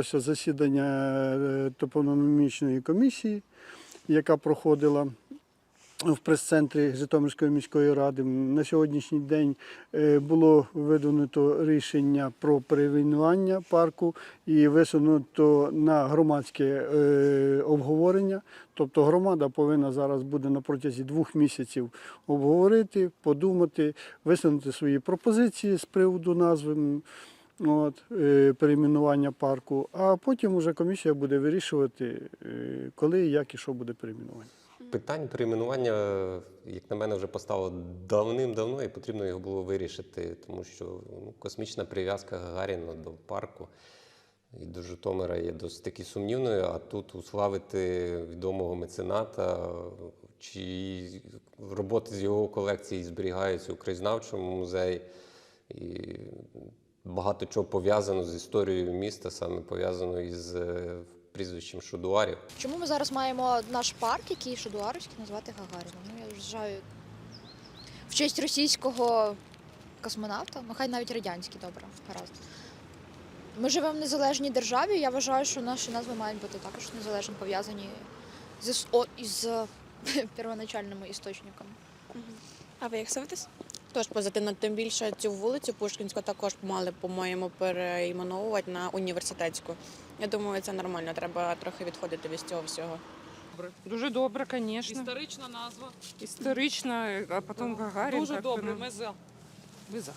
відбулося засідання е, топономічної комісії, яка проходила в прес-центрі Житомирської міської ради. На сьогоднішній день е, було видано рішення про перейменування парку і висунуто на громадське е, обговорення. Тобто громада повинна зараз буде на протязі двох місяців обговорити, подумати, висунути свої пропозиції з приводу назви. От, е, перейменування парку, а потім вже комісія буде вирішувати, е, коли, як і що буде перейменування. Питань перейменування, як на мене, вже постало давним-давно, і потрібно його було вирішити, тому що ну, космічна прив'язка Гагаріна до парку і до Житомира є досить таки сумнівною. А тут уславити відомого мецената, чи роботи з його колекції зберігаються у краєзнавчому музеї. І багато чого пов'язано з історією міста, саме пов'язано із е, прізвищем Шудуарів. Чому ми зараз маємо наш парк, який Шадуарівський, назвати Гагаріном? Ну, я вважаю, в честь російського космонавта, ну хай навіть радянський, добре, гаразд. Ми живемо в незалежній державі. Я вважаю, що наші назви мають бути також незалежно пов'язані з, о, із е, первоначальними істочниками. А ви як ставитесь? Тож позитивно, тим більше цю вулицю Пушкінську також мали, по-моєму, переіменовувати на університетську. Я думаю, це нормально. Треба трохи відходити від цього всього. Добре. Дуже добре, звісно. Історична назва. Історична, а потім Гагарін. Дуже так, добре. ну, Ми за. Ми за.